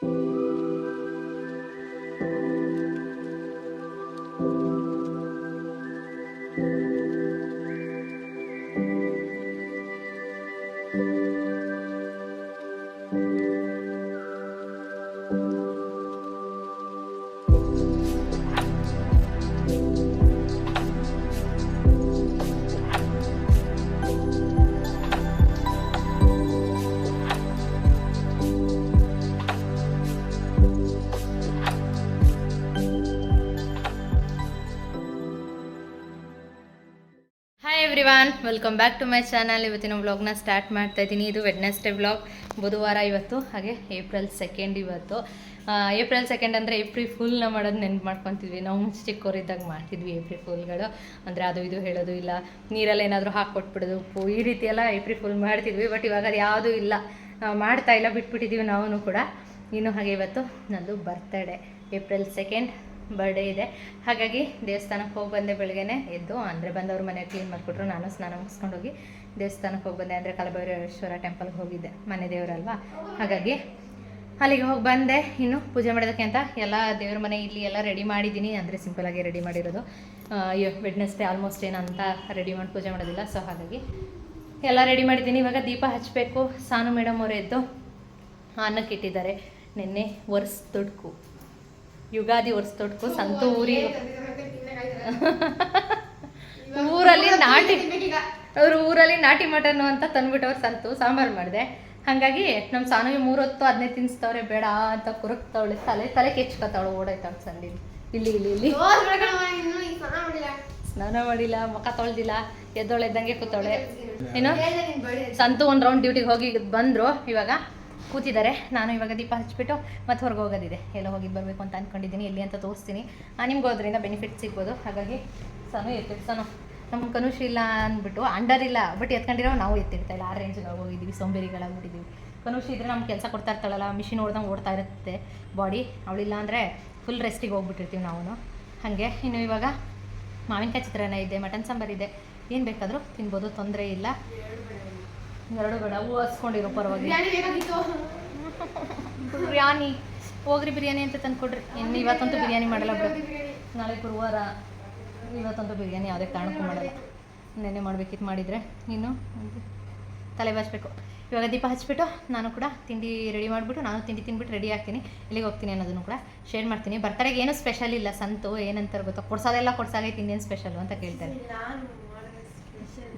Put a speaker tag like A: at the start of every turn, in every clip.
A: Thank you. Everyone, welcome back to my channel. ಇವತ್ತಿನ ವ್ಲಾಗ್ನ start ಮಾಡ್ತಾ ಇದ್ದೀನಿ. ಇದು ವೆಡ್ನೆಸ್ಡೇ ವ್ಲಾಗ್ ಬುಧವಾರ ಇವತ್ತು, ಹಾಗೆ ಏಪ್ರಿಲ್ ಸೆಕೆಂಡ್ ಇವತ್ತು. ಏಪ್ರಿಲ್ ಸೆಕೆಂಡ್ ಅಂದರೆ ಏಪ್ರಿಲ್ ಫುಲ್ನ ಮಾಡೋದು ನೆನ್ಪು ಮಾಡ್ಕೊತಿದ್ವಿ. ನಾವು ಚಿಕ್ಕವರಿದ್ದಾಗ ಮಾಡ್ತಿದ್ವಿ ಏಪ್ರಿಲ್ ಫುಲ್ಗಳು ಅಂದರೆ ಅದು ಇದು ಹೇಳೋದು ಇಲ್ಲ. ನೀರಲ್ಲಿ ಏನಾದರೂ ಹಾಕ್ಕೊಟ್ಬಿಡೋದು ಉಪ್ಪು, ಈ ರೀತಿ ಎಲ್ಲ ಏಪ್ರಿಲ್ ಫುಲ್ ಮಾಡ್ತಿದ್ವಿ. ಬಟ್ ಇವಾಗ ಅದು ಯಾವುದೂ ಇಲ್ಲ. ಮಾಡ್ತಾ ಇಲ್ಲ ಬಿಟ್ಬಿಟ್ಟಿದ್ದೀವಿ ನಾವೂ ಕೂಡ. ಇನ್ನು ಹಾಗೆ ಇವತ್ತು ನಂದು ಬರ್ತಡೇ ಏಪ್ರಿಲ್ ಸೆಕೆಂಡ್ ಬರ್ಡೇ ಇದೆ. ಹಾಗಾಗಿ ದೇವಸ್ಥಾನಕ್ಕೆ ಹೋಗಿ ಬಂದೆ ಬೆಳಗ್ಗೆನೆ ಎದ್ದು, ಅಂದರೆ ಬಂದವ್ರ ಮನೆ ಕ್ಲೀನ್ ಮಾಡಿಕೊಟ್ರು. ನಾನು ಸ್ನಾನ ಮುಗಿಸ್ಕೊಂಡು ಹೋಗಿ ದೇವಸ್ಥಾನಕ್ಕೆ ಹೋಗಿ ಬಂದೆ. ಅಂದರೆ ಕಲಭೈರೇಶ್ವರ ಟೆಂಪಲ್ಗೆ ಹೋಗಿದ್ದೆ, ಮನೆ ದೇವರಲ್ವಾ. ಹಾಗಾಗಿ ಅಲ್ಲಿಗೆ ಹೋಗಿ ಬಂದೆ. ಇನ್ನು ಪೂಜೆ ಮಾಡೋದಕ್ಕೆ ಅಂತ ಎಲ್ಲ ದೇವ್ರ ಮನೆ ಇಲ್ಲಿ ಎಲ್ಲ ರೆಡಿ ಮಾಡಿದ್ದೀನಿ. ಅಂದರೆ ಸಿಂಪಲಾಗಿ ರೆಡಿ ಮಾಡಿರೋದು. ವೆಡ್ನೆಸ್ಡೇ ಆಲ್ಮೋಸ್ಟ್ ಏನಂತ ರೆಡಿ ಮಾಡಿ ಪೂಜೆ ಮಾಡೋದಿಲ್ಲ. ಸೊ ಹಾಗಾಗಿ ಎಲ್ಲ ರೆಡಿ ಮಾಡಿದ್ದೀನಿ. ಇವಾಗ ದೀಪ ಹಚ್ಚಬೇಕು ಸಾನು ಮೇಡಮ್ ಅವರು ಎದ್ದು ಅನ್ನಕ್ಕೆ ಇಟ್ಟಿದ್ದಾರೆ ನಿನ್ನೆ ವರ್ಸ್ ತೊಡ್ಕು ಯುಗಾದಿ ಒರೆಸ್ತೊಟ್ಕು ಸಂತ ಸಂತು ಊರಿಗೆ ಊರಲ್ಲಿ ನಾಟಿ ಅವ್ರ ಊರಲ್ಲಿ ನಾಟಿ ಮಟನ್ ಅಂತ ತಂದ್ಬಿಟ್ಟವ್ರು ಸಂತು ಸಾಂಬಾರು ಮಾಡಿದೆ. ಹಾಗಾಗಿ ನಮ್ಮ ಸಾನುಗೆ ಮೂರೊತ್ತು ಅದನ್ನೇ ತಿನ್ಸ್ತವ್ರೆ ಬೇಡ ಅಂತ ಕುರುಕ್ತವಳೆ. ತಲೆ ತಲೆ ಕೆಚ್ಕೊತಾವಳು ಓಡಾಯ್ತಾಳೆ ಸಂದಿನ. ಇಲ್ಲಿ ಇಲ್ಲಿ ಇಲ್ಲಿ. ಸ್ನಾನ ಮಾಡಿಲ್ಲ. ಮುಖ ತೊಳ್ದಿಲ್ಲ ಎದ್ದೊಳೆದ್ದಂಗೆ ಕೂತವಳೆ. ಏನು? ಸಂತು ಒಂದು ರೌಂಡ್ ಡ್ಯೂಟಿಗೆ ಹೋಗಿ ಬಂದರು ಇವಾಗ. ಕೂತಿದ್ದಾರೆ. ನಾನು ಇವಾಗ ದೀಪ ಹಚ್ಚಿಬಿಟ್ಟು ಮತ್ತೆ ಹೊರಗೆ ಹೋಗೋದಿದೆ. ಎಲ್ಲ ಹೋಗಿ ಬರಬೇಕು ಅಂತ ಅಂದ್ಕೊಂಡಿದ್ದೀನಿ ಎಲ್ಲಿ ಅಂತ ತೋರಿಸ್ತೀನಿ. ನಿಮ್ಗೆ ಅದರಿಂದ ಬೆನಿಫಿಟ್ ಸಿಗ್ಬೋದು. ಹಾಗಾಗಿ ಸನು ಎತ್ತಿಡ್ ಸನು ನಮ್ಮ ಕನುಷ್ ಇಲ್ಲ ಅಂದ್ಬಿಟ್ಟು ಅಂಡರ್ ಇಲ್ಲ ಬಟ್ ಎತ್ಕೊಂಡಿರೋ ನಾವು ಎತ್ತಿಡ್ತಾ ಇಲ್ಲ. ಆ ರೇಂಜ್ ನಾವು ಹೋಗಿದ್ದೀವಿ. ಸೋಂಬೇರಿಗಳಾಗ್ಬಿಟ್ಟಿದ್ದೀವಿ. ಕನುಷ್ ಇದ್ರೆ ನಮ್ಗೆ ಕೆಲಸ ಕೊಡ್ತಾ ಇರ್ತಾಳಲ್ಲ ಮಿಷಿನ್ ಹೊಡೆದಂಗೆ ಓಡ್ತಾ ಇರುತ್ತೆ ಬಾಡಿ ಅವಳಿಲ್ಲ ಅಂದರೆ ಫುಲ್ ರೆಸ್ಟಿಗೆ ಹೋಗ್ಬಿಟ್ಟಿರ್ತೀವಿ ನಾವು ಹಾಗೆ, ಇನ್ನು ಇವಾಗ ಮಾವಿನಕಾಯಿ ಚಿತ್ರಾನ್ನ ಇದೆ, ಮಟನ್ ಸಾಂಬಾರ್ ಇದೆ. ಏನು ಬೇಕಾದರೂ ತಿನ್ಬೋದು, ತೊಂದರೆ ಇಲ್ಲ. ಎರಡು ಬೇಡ ಹೂ ಹಸ್ಕೊಂಡಿರೋ ಪರವಾಗಿಲ್ಲ ಬಿರಿಯಾನಿ ಹೋಗ್ರಿ ಬಿರಿಯಾನಿ ಅಂತ ತಂದ್ಕೊಡ್ರಿ ಇನ್ನು ಇವತ್ತಂತೂ ಬಿರಿಯಾನಿ ಮಾಡಲ್ಲ ಬಿಡು. ನಾಳೆ ಗುರುವಾರ ಇವತ್ತಂತೂ ಬಿರಿಯಾನಿ ಯಾವುದೇ ಕಾರಣಕ್ಕೂ ಮಾಡಲ್ಲ. ನೆನ್ನೆ ಮಾಡಬೇಕಿತ್ತು ಮಾಡಿದರೆ. ಇನ್ನು ತಲೆ ಬಾಚಬೇಕು. ಇವಾಗ ದೀಪ ಹಚ್ಬಿಟ್ಟು ನಾನು ಕೂಡ ತಿಂಡಿ ರೆಡಿ ಮಾಡಿಬಿಟ್ಟು ನಾನು ತಿಂಡಿ ತಿಂದ್ಬಿಟ್ಟು ರೆಡಿ ಆಗ್ತೀನಿ. ಇಲ್ಲಿಗೆ ಹೋಗ್ತೀನಿ ಅನ್ನೋದನ್ನು ಕೂಡ ಶೇರ್ ಮಾಡ್ತೀನಿ. ಬರ್ತಡೆಗೆ ಏನೂ ಸ್ಪೆಷಲ್ ಇಲ್ಲ. ಸಂತು ಏನಂತಾರೆ ಗೊತ್ತಾ? ಕೊಡ್ಸೋದೆಲ್ಲ ಕೊಡ್ಸಾಗೈತಿ ಇನ್ನೇನು ಸ್ಪೆಷಲು ಅಂತ ಕೇಳ್ತಾರೆ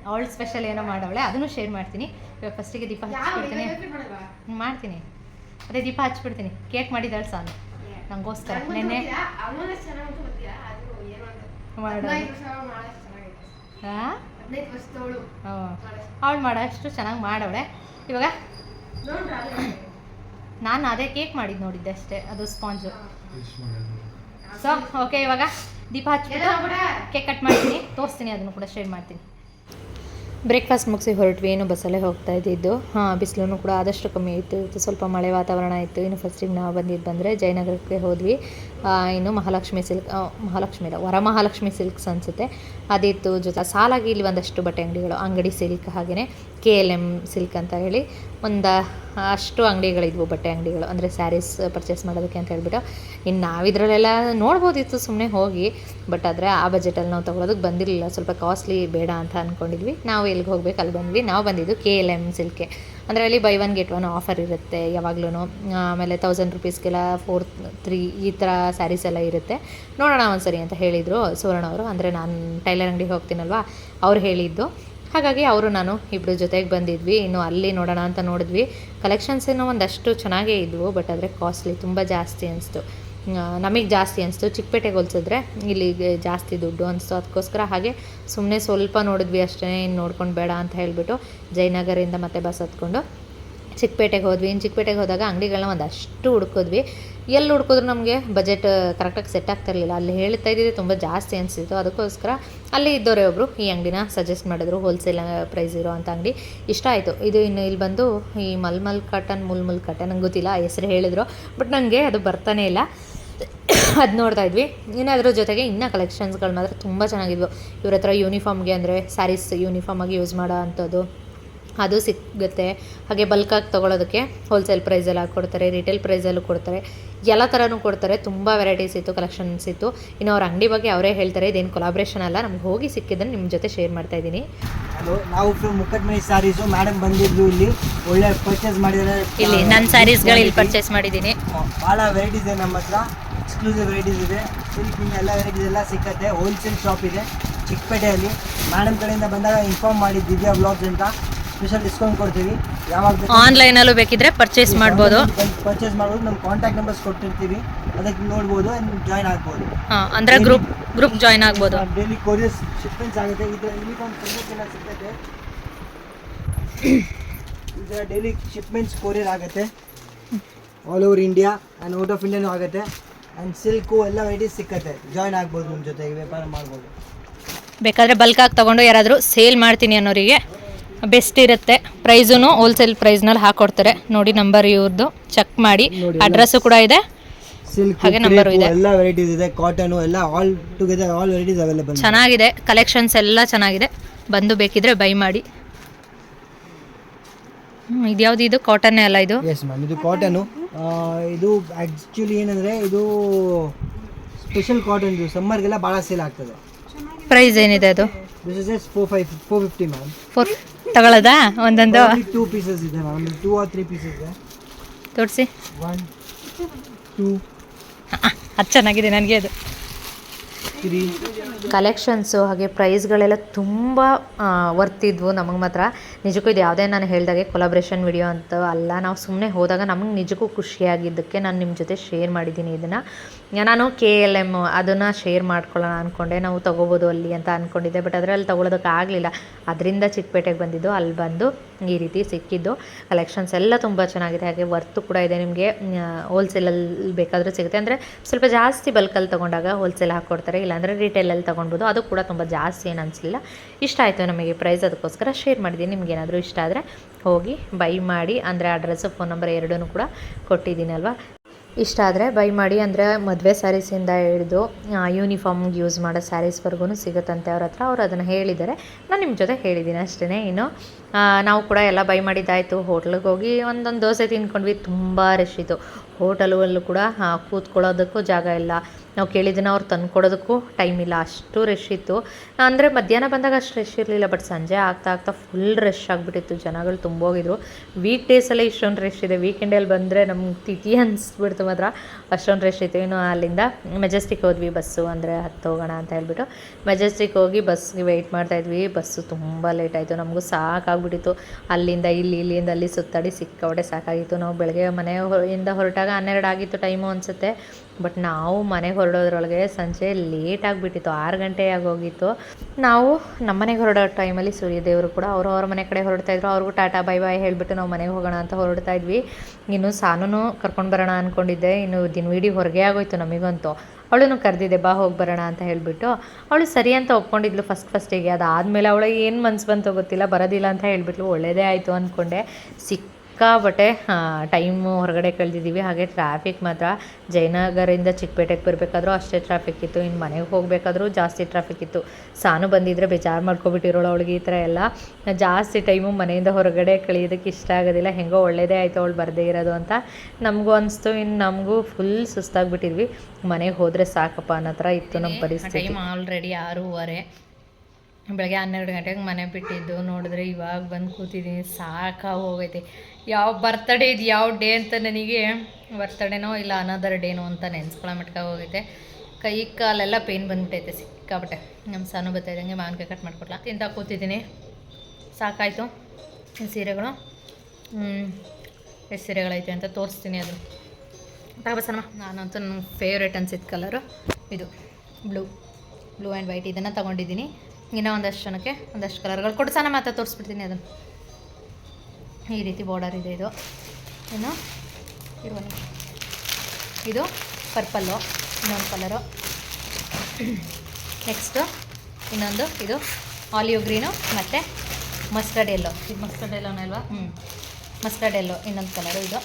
A: ಅವಳು ಸ್ಪೆಷಲ್ ಏನೋ ಮಾಡವಳೆ ಅದನ್ನು ಶೇರ್ ಮಾಡ್ತೀನಿ. ಇವಾಗ ಫಸ್ಟಿಗೆ ದೀಪ ಹಚ್ಬಿಡ್ತೀನಿ. ಹ್ಞೂ ಮಾಡ್ತೀನಿ. ಅದೇ ದೀಪ ಹಚ್ಬಿಡ್ತೀನಿ. ಕೇಕ್ ಮಾಡಿದ್ದಾಳೆ ಸಾಲು. ನಂಗೋಸ್ಕರ. ನೆನ್ನೆ ಅವಳು ಮಾಡೋ ಅಷ್ಟು ಚೆನ್ನಾಗಿ ಮಾಡವಳೆ. ಇವಾಗ ನಾನು ಅದೇ ಕೇಕ್ ಮಾಡಿದ್ದು ನೋಡಿದ್ದೆ ಅಷ್ಟೇ. ಅದು ಸ್ಪಾಂಜು. ಸೊ ಓಕೆ ಇವಾಗ ದೀಪ ಹಚ್ಬಿಟ್ಟು ಕೇಕ್ ಕಟ್ ಮಾಡ್ತೀನಿ. ತೋರಿಸ್ತೀನಿ ಅದನ್ನು ಕೂಡ ಶೇರ್ ಮಾಡ್ತೀನಿ. ಬ್ರೇಕ್ಫಾಸ್ಟ್ ಮುಗಿಸಿ ಹೊರಟ್ವಿ ಏನು ಬಸ್ಸಲ್ಲೇ ಹೋಗ್ತಾ ಇದ್ದಿದ್ದು. ಹಾಂ ಬಿಸಿಲೂ ಕೂಡ ಆದಷ್ಟು ಕಮ್ಮಿ ಇತ್ತು. ಸ್ವಲ್ಪ ಮಳೆ ವಾತಾವರಣ ಇತ್ತು. ಇನ್ನು ಫಸ್ಟಿಗೆ ನಾವು ಬಂದಿದ್ದು ಬಂದರೆ ಜಯನಗರಕ್ಕೆ ಹೋದ್ವಿ. ಇನ್ನು ಮಹಾಲಕ್ಷ್ಮಿ ಸಿಲ್ಕ್ ಮಹಾಲಕ್ಷ್ಮಿ ಇಲ್ಲ, ವರಮಹಾಲಕ್ಷ್ಮಿ ಸಿಲ್ಕ್ಸ್ ಅನಿಸುತ್ತೆ. ಅದಿತ್ತು ಜೊತೆ ಸಾಲಾಗಿ ಇಲ್ಲಿ ಒಂದಷ್ಟು ಬಟ್ಟೆ ಅಂಗಡಿಗಳು, ಅಂಗಡಿ ಸಿಲ್ಕ್ ಹಾಗೆಯೇ ಕೆ ಎಲ್ ಎಂ ಸಿಲ್ಕ್ ಅಂತ ಹೇಳಿ, ಒಂದು, ಅಷ್ಟು ಅಂಗಡಿಗಳಿದ್ವು ಬಟ್ಟೆ ಅಂಗಡಿಗಳು, ಅಂದರೆ ಸ್ಯಾರೀಸ್ ಪರ್ಚೇಸ್ ಮಾಡೋದಕ್ಕೆ ಅಂತ ಹೇಳ್ಬಿಟ್ಟು. ಇನ್ನು ನಾವಿದ್ರಲ್ಲೆಲ್ಲ ನೋಡ್ಬೋದಿತ್ತು ಸುಮ್ಮನೆ ಹೋಗಿ, ಬಟ್ ಆದರೆ ಆ ಬಜೆಟಲ್ಲಿ ನಾವು ತೊಗೊಳೋದಕ್ಕೆ ಬಂದಿರಲಿಲ್ಲ, ಸ್ವಲ್ಪ ಕಾಸ್ಟ್ಲಿ ಬೇಡ ಅಂತ ಅಂದ್ಕೊಂಡಿದ್ವಿ ನಾವು ಎಲ್ಲಿಗೆ ಹೋಗ್ಬೇಕು, ಅಲ್ಲಿ ಬಂದ್ವಿ. ನಾವು ಬಂದಿದ್ದು ಕೆ ಎಲ್ ಎಂ ಸಿಲ್ಕೆ. ಅಂದರೆ ಅಲ್ಲಿ buy one get one offer ಇರುತ್ತೆ ಯಾವಾಗ್ಲೂ ಆಮೇಲೆ ತೌಸಂಡ್ ರುಪೀಸ್ಗೆಲ್ಲ ಫೋರ್ ತ್ರೀ ಈ ಥರ ಸ್ಯಾರೀಸ್ ಎಲ್ಲ ಇರುತ್ತೆ. ನೋಡೋಣ ಒಂದು ಸರಿ ಅಂತ ಹೇಳಿದರು ಸುವರ್ಣ ಅವರು. ಅಂದರೆ ನಾನು ಟೈಲರ್ ಅಂಗಡಿಗೆ ಹೋಗ್ತೀನಲ್ವಾ, ಅವ್ರು ಹೇಳಿದ್ದು. ಹಾಗಾಗಿ ಅವರು ನಾನು ಇಬ್ಬರು ಜೊತೆಗೆ ಬಂದಿದ್ವಿ. ಇನ್ನು ಅಲ್ಲಿ ನೋಡೋಣ ಅಂತ ನೋಡಿದ್ವಿ. ಕಲೆಕ್ಷನ್ಸ್ ಏನೋ ಒಂದಷ್ಟು ಚೆನ್ನಾಗೇ ಇದ್ವು ಬಟ್ ಆದರೆ ಕಾಸ್ಟ್ಲಿ ತುಂಬ ಜಾಸ್ತಿ ಅನಿಸ್ತು. ನಮಗೆ ಜಾಸ್ತಿ ಅನಿಸ್ತು. ಚಿಕ್ಕಪೇಟೆಗೆ ಹೋಲಿಸಿದ್ರೆ ಇಲ್ಲಿಗೆ ಜಾಸ್ತಿ ದುಡ್ಡು ಅನಿಸ್ತು. ಅದಕ್ಕೋಸ್ಕರ ಹಾಗೆ ಸುಮ್ಮನೆ ಸ್ವಲ್ಪ ನೋಡಿದ್ವಿ ಅಷ್ಟೇ ಇನ್ನು ನೋಡ್ಕೊಂಡು ಬೇಡ ಅಂತ ಹೇಳಿಬಿಟ್ಟು ಜಯನಗರಿಂದ ಮತ್ತೆ ಬಸ್ ಹತ್ಕೊಂಡು ಚಿಕ್ಕಪೇಟೆಗೆ ಹೋದ್ವಿ. ಇನ್ನು ಚಿಕ್ಕಪೇಟೆಗೆ ಹೋದಾಗ ಅಂಗಡಿಗಳನ್ನ ಒಂದಷ್ಟು ಹುಡ್ಕಿದ್ವಿ. ಎಲ್ಲಿ ಹುಡ್ಕಿದ್ರು ನಮಗೆ ಬಜೆಟ್ ಕರೆಕ್ಟಾಗಿ ಸೆಟ್ ಆಗ್ತಾ ಇರಲಿಲ್ಲ. ಅಲ್ಲಿ ಹೇಳ್ತಾ ಇದ್ದಿದ್ದು ತುಂಬ ಜಾಸ್ತಿ ಅನಿಸಿತ್ತು. ಅದಕ್ಕೋಸ್ಕರ ಅಲ್ಲಿ ಇದ್ದವರೇ ಒಬ್ಬರು ಈ ಅಂಗಡಿನ ಸಜೆಸ್ಟ್ ಮಾಡಿದ್ರು ಹೋಲ್ಸೇಲ್ ಪ್ರೈಸ್ ಇರೋ ಅಂತ ಅಂಗಡಿ. ಇಷ್ಟ ಆಯಿತು. ಇದು ಇನ್ನು ಇಲ್ಲಿ ಬಂದು ಈ ಮಲ್ಮಲ್ ಕಾಟನ್ ಮುಲ್ಮುಲ್ ಕಾಟನ್ ನಂಗೆ ಗೊತ್ತಿಲ್ಲ ಹೆಸರು ಹೇಳಿದ್ರು. ಬಟ್ ನನಗೆ ಅದು ಬರ್ತಾನೇ ಇಲ್ಲ. ಅದು ನೋಡ್ತಾ ಇದ್ವಿ. ಇನ್ನು ಅದ್ರ ಜೊತೆಗೆ ಇನ್ನು ಕಲೆಕ್ಷನ್ಸ್ಗಳು ಮಾತ್ರ ತುಂಬ ಚೆನ್ನಾಗಿದ್ವು. ಇವ್ರ ಹತ್ರ ಯೂನಿಫಾರ್ಮ್ಗೆ ಅಂದರೆ ಸ್ಯಾರೀಸ್ ಯೂನಿಫಾರ್ಮಾಗಿ ಯೂಸ್ ಮಾಡೋ ಅಂಥದ್ದು ಅದು ಸಿಗುತ್ತೆ. ಹಾಗೆ ಬಲ್ಕಾಗಿ ತೊಗೊಳೋದಕ್ಕೆ ಹೋಲ್ಸೇಲ್ ಪ್ರೈಸಲ್ಲಿ ಹಾಕ್ಕೊಡ್ತಾರೆ ರಿಟೇಲ್ ಪ್ರೈಸಲ್ಲೂ ಕೊಡ್ತಾರೆ. ಎಲ್ಲ ಥರನೂ ಕೊಡ್ತಾರೆ. ತುಂಬ ವೆರೈಟೀಸ್ ಇತ್ತು ಕಲೆಕ್ಷನ್ಸ್ ಇತ್ತು. ಇನ್ನು ಅವ್ರ ಅಂಗಡಿ ಬಗ್ಗೆ ಅವರೇ ಹೇಳ್ತಾರೆ. ಇದೇನು ಕೊಲಾಬ್ರೇಷನ್ ಅಲ್ಲ. ನಮ್ಗೆ ಹೋಗಿ ಸಿಕ್ಕಿದ್ದನ್ನು ನಿಮ್ಮ ಜೊತೆ ಶೇರ್ ಮಾಡ್ತಾ ಇದ್ದೀನಿ.
B: ಹಲೋ ನಾವು ಮುಕ್ಕಟ್ಮಣಿ ಸ್ಯಾರೀಸು ಮೇಡಮ್ ಬಂದಿದ್ದು ಇಲ್ಲಿ. ಒಳ್ಳೆ ಪರ್ಚೇಸ್ ಮಾಡಿದ್ದಾರೆ.
A: ಇಲ್ಲಿ ನನ್ನ ಸ್ಯಾರೀಸ್ಗಳು ಇಲ್ಲಿ ಪರ್ಚೇಸ್ ಮಾಡಿದ್ದೀನಿ.
B: ಭಾಳ ವೆರೈಟೀಸ್ ಇದೆ ನಮ್ಮ ಹತ್ರ. ಎಕ್ಸ್ಕ್ಲೂಸಿವ್ ವೆರೈಟೀಸ್ ಇದೆ. ಸಿಲ್ಕಿನ ಎಲ್ಲ ವೆರೈಟೀಸ್ ಎಲ್ಲ ಸಿಕ್ಕತ್ತೆ. ಹೋಲ್ಸೇಲ್ ಶಾಪ್ ಇದೆ. ಚಿಕ್ಕಪೇಟೆಯಲ್ಲಿ. ಮೇಡಮ್ ಕಡೆಯಿಂದ ಬಂದಾಗ ಇನ್ಫಾರ್ಮ್ ಮಾಡಿ ದಿವ್ಯಾ ಬ್ಲಾಗ್ಸ್ ಅಂತ. ಸ್ಪೆಷಲ್ ಡಿಸ್ಕೌಂಟ್ ಕೊಡ್ತೀವಿ. ಯಾವಾಗ
A: ಆನ್ಲೈನಲ್ಲೂ ಬೇಕಿದ್ರೆ ಪರ್ಚೇಸ್ ಮಾಡ್ಬೋದು.
B: ಪರ್ಚೇಸ್ ಮಾಡ್ಬೋದು. ನಮ್ಮ ಕಾಂಟ್ಯಾಕ್ಟ್ ನಂಬರ್ಸ್ ಕೊಟ್ಟಿರ್ತೀವಿ. ಅದಕ್ಕೆ ನೋಡ್ಬೋದು ಜಾಯ್ನ್ ಆಗ್ಬೋದು.
A: ಅಂದರೆ ಗ್ರೂಪ್ ಗ್ರೂಪ್ ಜಾಯ್ನ್ ಆಗ್ಬೋದು.
B: ಡೈಲಿ ಕೊರಿಯರ್ ಶಿಪ್ಮೆಂಟ್ಸ್ ಆಗುತ್ತೆ. ಇದರ ಯೂನಿಫಾರ್ಮ್ ಎಲ್ಲ ಸಿಗುತ್ತೆ ಇದರ ಡೈಲಿ ಶಿಪ್ಮೆಂಟ್ಸ್ ಕೊರಿಯರ್ ಆಗುತ್ತೆ. All over India and out of ಇಂಡಿಯಾನೂ ಆಗುತ್ತೆ. ಆ್ಯಂಡ್ ಸಿಲ್ಕು ಎಲ್ಲ ವೆರೈಟೀಸ್ ಸಿಕ್ಕತ್ತೆ. ಜಾಯ್ನ್ ಆಗ್ಬೋದು ನಿಮ್ಮ ಜೊತೆಗೆ ವ್ಯಾಪಾರ ಮಾಡ್ಬೋದು.
A: ಬೇಕಾದರೆ ಬಲ್ಕಾಗಿ ತೊಗೊಂಡು ಯಾರಾದರೂ ಸೇಲ್ ಮಾಡ್ತೀನಿ ಅನ್ನೋರಿಗೆ ಬೆಸ್ಟ್ ಇರುತ್ತೆ. ಪ್ರೈಸೂ ಹೋಲ್ಸೇಲ್ ಪ್ರೈಸ್ನಲ್ಲಿ ಹಾಕ್ಕೊಡ್ತಾರೆ ನೋಡಿ ನಂಬರ್ ಇವ್ರದ್ದು ಚೆಕ್ ಮಾಡಿ. ಅಡ್ರೆಸ್ಸು ಕೂಡ ಇದೆ.
B: ಸಿಲ್ಕ್
A: ಹಾಗೆ number ಇದೆ.
B: ಎಲ್ಲ ವೆರೈಟೀಸ್ ಇದೆ. ಕಾಟನು ಎಲ್ಲ all together all varieties available
A: ಚೆನ್ನಾಗಿದೆ. ಕಲೆಕ್ಷನ್ಸ್ ಎಲ್ಲ ಚೆನ್ನಾಗಿದೆ. ಬಂದು ಬೇಕಿದ್ರೆ ಬೈ ಮಾಡಿ. ಹ್ಮ್, ಇದ್ಯಾವ್ದು ಇದು? ಕಾಟನ್ನೇ ಅಲ್ಲ ಇದು?
B: ಎಸ್ ಮ್ಯಾಮ್ ಇದು ಕಾಟನು ಇದು ಆ್ಯಕ್ಚುಲಿ ಏನಂದರೆ ಇದು ಸ್ಪೆಷಲ್ ಕಾಟನ್ ಇದು. ಸಮ್ಮರ್ಗೆಲ್ಲ ಭಾಳ ಸೇಲ್ ಆಗ್ತದೆ.
A: ಪ್ರೈಸ್ ಏನಿದೆ ಅದು?
B: This is S four five four fifty ma'am
A: four ತಗೊಳ್ಳೋದಾ? ಒಂದೊಂದು?
B: ಟೂ ಪೀಸಸ್ ಇದೆ ma'am two or three pieces ಇದೆ.
A: ತೋರಿಸಿ.
B: ಒನ್ ಟೂ
A: ಅದು ಚೆನ್ನಾಗಿದೆ ನನಗೆ ಅದು. ಕಲೆಕ್ಷನ್ಸು ಹಾಗೆ ಪ್ರೈಸ್ಗಳೆಲ್ಲ ತುಂಬ ವರ್ತಿದ್ವು ನಮಗೆ ಮಾತ್ರ. ನಿಜಕ್ಕೂ ಇದು ಯಾವುದೇ ನಾನು ಹೇಳಿದಾಗೆ ಕೊಲಾಬ್ರೇಷನ್ ವಿಡಿಯೋ ಅಂತ ಅಲ್ಲ. ನಾವು ಸುಮ್ಮನೆ ಹೋದಾಗ ನಮಗೆ ನಿಜಕ್ಕೂ ಖುಷಿಯಾಗಿದ್ದಕ್ಕೆ ನಾನು ನಿಮ್ಮ ಜೊತೆ ಶೇರ್ ಮಾಡಿದ್ದೀನಿ ಇದನ್ನು. ನಾನು ಕೆ ಎಲ್ ಎಂ ಅದನ್ನು ಶೇರ್ ಮಾಡ್ಕೊಳ್ಳೋಣ ಅಂದ್ಕೊಂಡೆ ನಾವು ತೊಗೋಬೋದು ಅಲ್ಲಿ ಅಂತ ಅಂದ್ಕೊಂಡಿದ್ದೆ ಬಟ್ ಅದರಲ್ಲಿ ತೊಗೊಳೋದಕ್ಕೆ ಆಗಲಿಲ್ಲ ಅದರಿಂದ ಚಿಕ್ಕಪೇಟೆಗೆ ಬಂದಿದ್ದು ಅಲ್ಲಿ ಬಂದು ಈ ರೀತಿ ಸಿಕ್ಕಿದ್ದು. ಕಲೆಕ್ಷನ್ಸ್ ಎಲ್ಲ ತುಂಬ ಚೆನ್ನಾಗಿದೆ. ಹಾಗೆ ವರ್ತು ಕೂಡ ಇದೆ ನಿಮಗೆ. ಹೋಲ್ಸೇಲಲ್ಲಿ ಬೇಕಾದರೂ ಸಿಗುತ್ತೆ. ಅಂದರೆ ಸ್ವಲ್ಪ ಜಾಸ್ತಿ ಬಲ್ಕಲ್ಲಿ ತೊಗೊಂಡಾಗ ಹೋಲ್ಸೇಲ್ ಹಾಕ್ಕೊಡ್ತಾರೆ ಇಲ್ಲಾಂದರೆ ರಿಟೇಲಲ್ಲಿ ತೊಗೊಳ್ಬೋದು ಅದು ಕೂಡ ತುಂಬ ಜಾಸ್ತಿ ಏನು ಅನಿಸಿಲ್ಲ. ಇಷ್ಟ ಆಯಿತು ನಮಗೆ ಪ್ರೈಸ್ ಅದಕ್ಕೋಸ್ಕರ ಶೇರ್ ಮಾಡಿದ್ದೀನಿ ನಿಮ್ಗೆ ಏನಾದರೂ ಇಷ್ಟ ಆದರೆ ಹೋಗಿ ಬೈ ಮಾಡಿ, ಅಂದರೆ ಅಡ್ರೆಸ್ಸು ಫೋನ್ ನಂಬರ್ ಎರಡೂ ಕೂಡ ಕೊಟ್ಟಿದ್ದೀನಿ ಅಲ್ವಾ ಇಷ್ಟ ಆದರೆ ಬೈ ಮಾಡಿ ಅಂದರೆ ಮದುವೆ ಸ್ಯಾರೀಸಿಂದ ಹಿಡಿದು ಯೂನಿಫಾರ್ಮ್ಗೆ ಯೂಸ್ ಮಾಡೋ ಸ್ಯಾರೀಸ್ವರೆಗೂ ಸಿಗುತ್ತಂತೆ ಅವ್ರ ಹತ್ರ. ಅವ್ರು ಅದನ್ನು ಹೇಳಿದ್ದಾರೆ ನಾನು ನಿಮ್ಮ ಜೊತೆ ಹೇಳಿದ್ದೀನಿ ಅಷ್ಟೇ ಇನ್ನು. ನಾವು ಕೂಡ ಎಲ್ಲ ಬೈ ಮಾಡಿದ್ದಾಯಿತು. ಹೋಟ್ಲಿಗೆ ಹೋಗಿ ಒಂದೊಂದು ದೋಸೆ ತಿನ್ಕೊಂಡ್ವಿ ತುಂಬ ರಶ್ ಇತ್ತು. ಹೋಟಲಲ್ಲೂ ಕೂಡ ಕೂತ್ಕೊಳ್ಳೋದಕ್ಕೂ ಜಾಗ ಇಲ್ಲ. ನಾವು ಕೇಳಿದ್ದನ್ನು ಅವ್ರು ತಂದು ಕೊಡೋದಕ್ಕೂ ಟೈಮ್ ಇಲ್ಲ. ಅಷ್ಟು ರಶ್ ಇತ್ತು. ಅಂದರೆ ಮಧ್ಯಾಹ್ನ ಬಂದಾಗ ಅಷ್ಟು ರಶ್ ಇರಲಿಲ್ಲ ಬಟ್ ಸಂಜೆ ಆಗ್ತಾ ಆಗ್ತಾ ಫುಲ್ ರಶ್ ಆಗಿಬಿಟ್ಟಿತ್ತು. ಜನಗಳು ತುಂಬೋಗಿದ್ರು. ವೀಕ್ ಡೇಸಲ್ಲೇ ಇಷ್ಟೊಂದು ರಶ್ ಇದೆ. ವೀಕೆಂಡಲ್ಲಿ ಬಂದರೆ ನಮ್ಗೆ ತಿಥಿ ಅನಿಸ್ಬಿಡ್ತು ಮಾತ್ರ. ಅಷ್ಟೊಂದು ರಶ್ ಇತ್ತು. ಇನ್ನು ಅಲ್ಲಿಂದ ಮೆಜೆಸ್ಟಿಕ್ ಹೋದ್ವಿ, ಬಸ್ಸು ಅಂದರೆ ಹತ್ತು ಹೋಗೋಣ ಅಂತ ಹೇಳ್ಬಿಟ್ಟು. ಮೆಜೆಸ್ಟಿಕ್ ಹೋಗಿ ಬಸ್ಗೆ ವೆಯ್ಟ್ ಮಾಡ್ತಾಯಿದ್ವಿ ಬಸ್ಸು ತುಂಬ ಲೇಟ್ ಆಯಿತು. ನಮಗೂ ಸಾಕಾಗ್ಬಿಟ್ಟಿತ್ತು. ಅಲ್ಲಿಂದ ಇಲ್ಲಿ ಇಲ್ಲಿಂದ ಅಲ್ಲಿ ಸುತ್ತಾಡಿ ಸಿಕ್ಕೋಡೆ ಸಾಕಾಗಿತ್ತು. ನಾವು ಬೆಳಗ್ಗೆ ಮನೆಯಿಂದ ಹೊ- ಹೊರಟಾಗ ಹನ್ನೆರಡು ಆಗಿತ್ತು ಟೈಮು ಅನಿಸುತ್ತೆ. ಬಟ್ ನಾವು ಮನೆಗೆ ಹೊರಡೋದ್ರೊಳಗೆ ಸಂಜೆ ಲೇಟ್ ಆಗಿಬಿಟ್ಟಿತ್ತು, ಆರು ಗಂಟೆ ಆಗೋಗಿತ್ತು. ನಾವು ನಮ್ಮ ಮನೆಗೆ ಹೊರಡೋ ಟೈಮಲ್ಲಿ ಸೂರ್ಯದೇವರು ಕೂಡ ಅವರು ಅವ್ರ ಮನೆ ಕಡೆ ಹೊರಡ್ತಾ ಇದ್ರು. ಅವ್ರಿಗೂ ಟಾಟಾ ಬೈ ಬಾಯ್ ಹೇಳಿಬಿಟ್ಟು ನಾವು ಮನೆಗೆ ಹೋಗೋಣ ಅಂತ ಹೊರಡ್ತಾ ಇದ್ವಿ. ಇನ್ನು ಸಾನೂ ಕರ್ಕೊಂಡು ಬರೋಣ ಅಂದ್ಕೊಂಡಿದ್ದೆ ಇನ್ನು ದಿನವಿಡೀ ಹೊರಗೆ ಆಗೋಯ್ತು ನಮಗಂತೂ. ಅವಳನ್ನು ಕರೆದಿದ್ದೆ, ಬಾ ಹೋಗಿ ಬರೋಣ ಅಂತ ಹೇಳಿಬಿಟ್ಟು. ಅವಳು ಸರಿ ಅಂತ ಒಪ್ಕೊಂಡಿದ್ಲು ಫಸ್ಟ್ ಫಸ್ಟಿಗೆ ಅದಾದಮೇಲೆ ಅವಳಿಗೆ ಏನು ಮನ್ಸು ಬಂತು ಗೊತ್ತಿಲ್ಲ, ಬರೋದಿಲ್ಲ ಅಂತ ಹೇಳಿಬಿಟ್ಲು. ಒಳ್ಳೆಯದೇ ಆಯಿತು ಅಂದ್ಕೊಂಡೆ ಸಿಕ್ಕಾಬಟ್ಟೆ ಟೈಮು ಹೊರಗಡೆ ಕಳೆದಿದ್ದೀವಿ. ಹಾಗೆ ಟ್ರಾಫಿಕ್ ಮಾತ್ರ. ಜಯನಗರಿಂದ ಚಿಕ್ಕಪೇಟೆಗೆ ಬರಬೇಕಾದ್ರೂ ಅಷ್ಟೇ ಟ್ರಾಫಿಕ್ ಇತ್ತು. ಇನ್ನು ಮನೆಗೆ ಹೋಗಬೇಕಾದ್ರೂ ಜಾಸ್ತಿ ಟ್ರಾಫಿಕ್ ಇತ್ತು. ಸಾನು ಬಂದಿದ್ದರೆ ಬೇಜಾರು ಮಾಡ್ಕೊಬಿಟ್ಟಿರೋಳು ಅವಳಿಗೆ ಈ ಥರ ಎಲ್ಲ. ಜಾಸ್ತಿ ಟೈಮು ಮನೆಯಿಂದ ಹೊರಗಡೆ ಕಳೆಯೋದಕ್ಕೆ ಇಷ್ಟ ಆಗೋದಿಲ್ಲ. ಹೆಂಗೋ ಒಳ್ಳೆಯದೇ ಆಯಿತು ಅವಳು ಬರದೇ ಇರೋದು ಅಂತ ನಮಗೂ ಅನಿಸ್ತು. ಇನ್ನು ನಮಗೂ ಫುಲ್ ಸುಸ್ತಾಗ್ಬಿಟ್ಟಿದ್ವಿ. ಮನೆಗೆ ಹೋದರೆ ಸಾಕಪ್ಪ ಅನ್ನೋ ಥರ ಇತ್ತು ನಮ್ಮ ಪರಿಸ್ಥಿತಿ. ಆಲ್ರೆಡಿ ಆರೂವರೆ. ಬೆಳಗ್ಗೆ ಹನ್ನೆರಡು ಗಂಟೆಗೆ ಮನೆ ಬಿಟ್ಟಿದ್ದು, ನೋಡಿದ್ರೆ ಇವಾಗ ಬಂದು ಕೂತಿದ್ದೀನಿ. ಸಾಕಾಗಿ ಹೋಗೈತೆ. ಯಾವ ಬರ್ತಡೇ ಇದು, ಯಾವ ಡೇ ಅಂತ ನನಗೆ ಬರ್ತಡೇನೋ ಇಲ್ಲ ಅನದರ್ ಡೇನೋ ಅಂತ ನೆನ್ಸ್ಕೊಳ್ಳೋ ಮಟ್ಕ ಹೋಗೈತೆ. ಕೈ ಕಾಲೆಲ್ಲ ಪೇನ್ ಬಂದ್ಬಿಟ್ಟೈತೆ ಸಿಕ್ಕಾಬಿಟ್ಟೆ ನಮ್ಮ ಸಾನು ಬತ್ತಾಯಿದಂಗೆ ಇದ್ದಂಗೆ ಮಾವಿನಕಾಯಿ ಕಟ್ ಮಾಡ್ಕೊಡ್ಲಾ ತಿಂತ ಕೂತಿದ್ದೀನಿ. ಸಾಕಾಯಿತು. ಸೀರೆಗಳು. ಎಷ್ಟು ಸೀರೆಗಳೈತೆ ಅಂತ ತೋರಿಸ್ತೀನಿ ಅದು ತಗೋಬಸನಮ್ಮ ನಾನಂತೂ ನನ್ನ ಫೇವ್ರೇಟ್ ಅನ್ಸಿದ್ದು ಕಲರು ಇದು. ಬ್ಲೂ ಬ್ಲೂ ಆ್ಯಂಡ್ ವೈಟ್ ಇದನ್ನು ತೊಗೊಂಡಿದ್ದೀನಿ. ಇನ್ನೂ ಒಂದಷ್ಟು ಜನಕ್ಕೆ ಒಂದಷ್ಟು ಕಲರ್ಗಳು ಕೊಡ್ಸೋಣ ಮಾತ್ರ ತೋರಿಸ್ಬಿಡ್ತೀನಿ ಅದನ್ನು. ಈ ರೀತಿ ಬಾರ್ಡರ್ ಇದೆ ಇದು. ಇನ್ನು ಇರುವ ಇದು ಪರ್ಪಲ್ಲು ಇನ್ನೊಂದು ಕಲರು ನೆಕ್ಸ್ಟು ಇನ್ನೊಂದು ಇದು ಆಲಿವ್ ಗ್ರೀನು ಮತ್ತು ಮಸ್ಟರ್ಡ್ ಎಲ್ಲೋ ಇದು ಮಸ್ಟರ್ಡ್ ಎಲ್ಲೋನೇ ಅಲ್ವಾ ಹ್ಞೂ ಮಸ್ಟರ್ಡ್ ಎಲ್ಲೋ ಇನ್ನೊಂದು ಕಲರು ಇದು.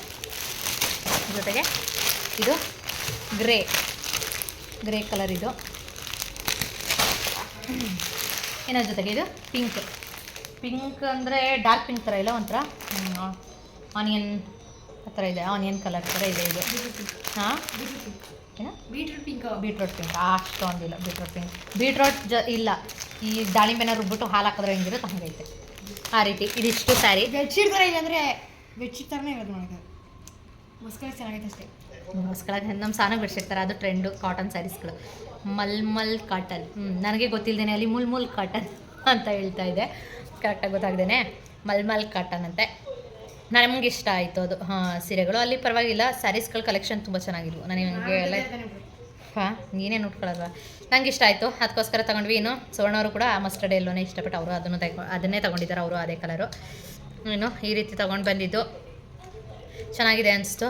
A: ಜೊತೆಗೆ ಇದು ಗ್ರೇ ಗ್ರೇ ಕಲರ್ ಇದು. ಇನ್ನೊಂದು ಜೊತೆಗೆ ಇದು? ಪಿಂಕ್ ಪಿಂಕ್ ಅಂದರೆ ಡಾರ್ಕ್ ಪಿಂಕ್ ಥರ ಇಲ್ಲ ಒಂಥರ? ಆನಿಯನ್ ಆ ಥರ ಇದೆ. ಆನಿಯನ್ ಕಲರ್ ಥರ ಇದೆ ಇದು. ಹಾಂ? ಏನು?
C: ಬೀಟ್ರೂಟ್ ಪಿಂಕ್
A: ಬೀಟ್ರೋಟ್ ಪಿಂಕ್ ಅಷ್ಟೊಂದಿಲ್ಲ. ಬೀಟ್ರೋಟ್ ಪಿಂಕ್ ಬೀಟ್ರೋಟ್ ಜ ಇಲ್ಲ. ಈ ದಾಳಿಂಬೆನ ರುಬ್ಬಿಟ್ಟು ಹಾಲು ಹಾಕಿದ್ರೆ ಹೆಂಗಿರುತ್ತೆ ಹಂಗೈತೆ. ಆ ರೀತಿ. ಇದಿಷ್ಟು ಸ್ಯಾರಿ.
C: ಬೆಡ್ಶೀಟ್ ಥರ ಇಲ್ಲ ಅಂದರೆ ಬೆಡ್ಶೀಟ್ ಥರನೇ ಇರೋದು ನನಗೆ ಮುಸ್ಕರ ಚೆನ್ನಾಗೈತೆ ಅಷ್ಟೇ.
A: ಹೊಸ್ಕೊಳಗೆ ನಮ್ಮ ಸಾನ ಬಿಡಿಸಿರ್ತಾರೆ ಅದು ಟ್ರೆಂಡು ಕಾಟನ್ ಸ್ಯಾರೀಸ್ಗಳು ಮಲ್ಮಲ್ ಕಾಟನ್ ಹ್ಞೂ ನನಗೆ ಗೊತ್ತಿಲ್ಲದೇನೆ ಅಲ್ಲಿ ಮುಲ್ ಮುಲ್ ಕಾಟನ್ ಅಂತ ಹೇಳ್ತಾ ಇದೆ. ಕರೆಕ್ಟಾಗಿ ಗೊತ್ತಾಗ್ದೇನೆ? ಮಲ್ಮಲ್ ಕಾಟನ್ ಅಂತೆ. ನನಗೆ ಇಷ್ಟ ಆಯಿತು ಅದು. ಹಾಂ ಸೀರೆಗಳು. ಅಲ್ಲಿ ಪರವಾಗಿಲ್ಲ ಸ್ಯಾರೀಸ್ಗಳ ಕಲೆಕ್ಷನ್ ತುಂಬ ಚೆನ್ನಾಗಿದ್ವು. ನನಗೆ ಎಲ್ಲ ಹಾಂ ನೀನೇನು ಉಟ್ಕೊಳ್ಳಲ್ವಾ? ನಂಗೆ ಇಷ್ಟ ಆಯಿತು. ಅದಕ್ಕೋಸ್ಕರ ತೊಗೊಂಡ್ವಿ ಇನ್ನು. ಸುವರ್ಣವರು ಕೂಡ ಆ ಮಸ್ಟರ್ಡ್ ಎಲ್ಲೋನೇ ಇಷ್ಟಪಟ್ಟು ಅವರು ಅದನ್ನು ತಗೊ ಅದನ್ನೇ ತೊಗೊಂಡಿದ್ದಾರೆ ಅವರು ಅದೇ ಕಲರು ಇನ್ನು ಈ ರೀತಿ ತೊಗೊಂಡು ಬಂದಿದ್ದು. ಚೆನ್ನಾಗಿದೆ ಅನಿಸ್ತು.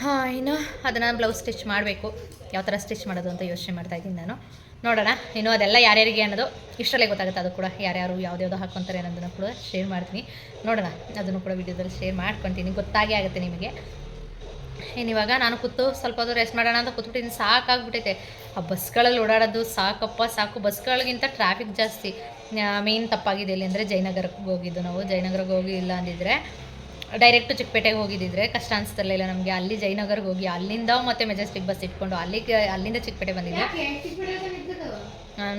A: ಹಾಂ, ಇನ್ನು ಅದನ್ನು ಬ್ಲೌಸ್ ಸ್ಟಿಚ್ ಮಾಡಬೇಕು. ಯಾವ ಥರ ಸ್ಟಿಚ್ ಮಾಡೋದು ಅಂತ ಯೋಚನೆ ಮಾಡ್ತಾ ಇದ್ದೀನಿ ನಾನು. ನೋಡೋಣ, ಇನ್ನು ಅದೆಲ್ಲ ಯಾರ್ಯಾರಿಗೆ ಅನ್ನೋದು ಇಷ್ಟರಲ್ಲೇ ಗೊತ್ತಾಗುತ್ತೆ. ಅದು ಕೂಡ ಯಾರ್ಯಾರು ಯಾವ್ದ್ಯಾವ್ದು ಹಾಕ್ಕೊತಾರೆ ಅನ್ನೋದನ್ನು ಕೂಡ ಶೇರ್ ಮಾಡ್ತೀನಿ. ನೋಡೋಣ, ಅದನ್ನು ಕೂಡ ವಿಡಿಯೋದಲ್ಲಿ ಶೇರ್ ಮಾಡ್ಕೊತೀನಿ. ಗೊತ್ತಾಗೇ ಆಗುತ್ತೆ ನಿಮಗೆ. ಇವಾಗ ನಾನು ಕೂತು ಸ್ವಲ್ಪ ಹೊತ್ತು ರೆಸ್ಟ್ ಮಾಡೋಣ ಅಂತ ಕೂತ್ಬಿಟ್ಟಿದ್ದೀನಿ. ಸಾಕಾಗ್ಬಿಟ್ಟೈತೆ. ಆ ಬಸ್ಗಳಲ್ಲಿ ಓಡಾಡೋದು ಸಾಕಪ್ಪ, ಸಾಕು. ಬಸ್ಗಳಿಗಿಂತ ಟ್ರಾಫಿಕ್ ಜಾಸ್ತಿ. ಮೇನ್ ತಪ್ಪಾಗಿದೆ ಇಲ್ಲಿ ಅಂದರೆ ಜಯನಗರಕ್ಕೆ ಹೋಗಿದ್ದು ನಾವು. ಜಯನಗರಕ್ಕೆ ಹೋಗಿ ಇಲ್ಲ ಅಂದಿದ್ರೆ ಡೈರೆಕ್ಟು ಚಿಕ್ಕಪೇಟೆಗೆ ಹೋಗಿದ್ದಿದ್ರೆ ಕಷ್ಟ ಅನಿಸ್ತಿರ್ಲಿಲ್ಲ ನಮಗೆ ಅಲ್ಲಿ ಜಯನಗರ್ಗೆ ಹೋಗಿ ಅಲ್ಲಿಂದ ಮತ್ತೆ ಮೆಜೆಸ್ಟಿಕ್ ಬಸ್ ಇಟ್ಕೊಂಡು ಅಲ್ಲಿಗೆ ಅಲ್ಲಿಂದ ಚಿಕ್ಕಪೇಟೆ ಬಂದಿದ್ದೆ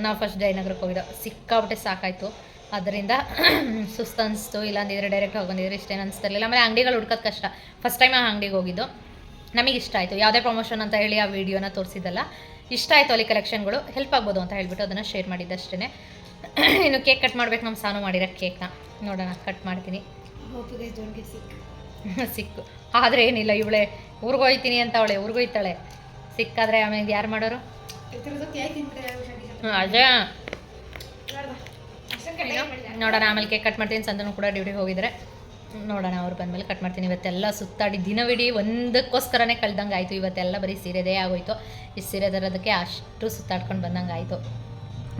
A: ನಾವು ಫಸ್ಟ್ ಜಯನಗರಕ್ಕೆ ಹೋಗಿದ್ದೆ. ಸಿಕ್ಕಾಬಿಟ್ಟೆ ಸಾಕಾಯಿತು. ಅದರಿಂದ ಸುಸ್ತು ಅನಿಸ್ತು ಇಲ್ಲಾಂದಿದ್ರೆ ಡೈರೆಕ್ಟ್ ಹೋಗಿ ಬಂದಿದ್ರೆ ಇಷ್ಟೇನು ಅನಿಸ್ತಿರ್ಲಿಲ್ಲ. ಆಮೇಲೆ ಅಂಗಡಿಗಳು ಹುಡ್ಕೋದು ಕಷ್ಟ. ಫಸ್ಟ್ ಟೈಮ್ ಆ ಅಂಗಡಿಗೆ ಹೋಗಿದ್ದು. ನಮಗೆ ಇಷ್ಟ ಆಯಿತು. ಯಾವುದೇ ಪ್ರಮೋಷನ್ ಅಂತ ಹೇಳಿ ಆ ವಿಡಿಯೋನ ತೋರಿಸಿದ್ದಲ್ಲ. ಇಷ್ಟ ಆಯಿತು ಅಲ್ಲಿ ಕಲೆಕ್ಷನ್ಗಳು ಹೆಲ್ಪ್ ಆಗ್ಬೋದು ಅಂತ ಹೇಳಿಬಿಟ್ಟು ಅದನ್ನು ಶೇರ್ ಮಾಡಿದ್ದಷ್ಟೇ ಇನ್ನು ಕೇಕ್ ಕಟ್ ಮಾಡ್ಬೇಕು ನಮ್ಮ ಸಾನು ಮಾಡಿರೋ ಕೇಕ್ನ ನೋಡೋಣ ಕಟ್ ಮಾಡ್ತೀನಿ. ಸಿಕ್ಕು. ಆದರೆ ಏನಿಲ್ಲ ಇವಳೆ ಊರಿಗೆ ಹೋಯ್ತೀನಿ ಅಂತ ಅವಳೆ ಊರಿಗೆ ಹೋಯ್ತಾಳೆ ಸಿಕ್ಕಾದ್ರೆ ಆಮೇಲೆ ಯಾರು ಮಾಡೋರು? ಅದೇ ನೋಡೋಣ ಆಮೇಲೆ ಕೇಕ್ ಕಟ್ ಮಾಡ್ತೀನಿ. ಸಂದನು ಕೂಡ ಡ್ಯೂಟಿಗೆ ಹೋಗಿದ್ರೆ. ನೋಡೋಣ ಅವ್ರು ಬಂದಮೇಲೆ ಕಟ್ ಮಾಡ್ತೀನಿ. ಇವತ್ತೆಲ್ಲ ಸುತ್ತಾಡಿ ದಿನವಿಡೀ ಒಂದಕ್ಕೋಸ್ಕರನೇ ಕಳ್ದಂಗೆ ಆಯಿತು ಇವತ್ತೆಲ್ಲ ಬರೀ ಸೀರೆದೇ ಆಗೋಯ್ತು. ಈ ಸೀರೆ ತರೋದಕ್ಕೆ ಅಷ್ಟು ಸುತ್ತಾಡ್ಕೊಂಡು ಬಂದಂಗೆ ಆಯಿತು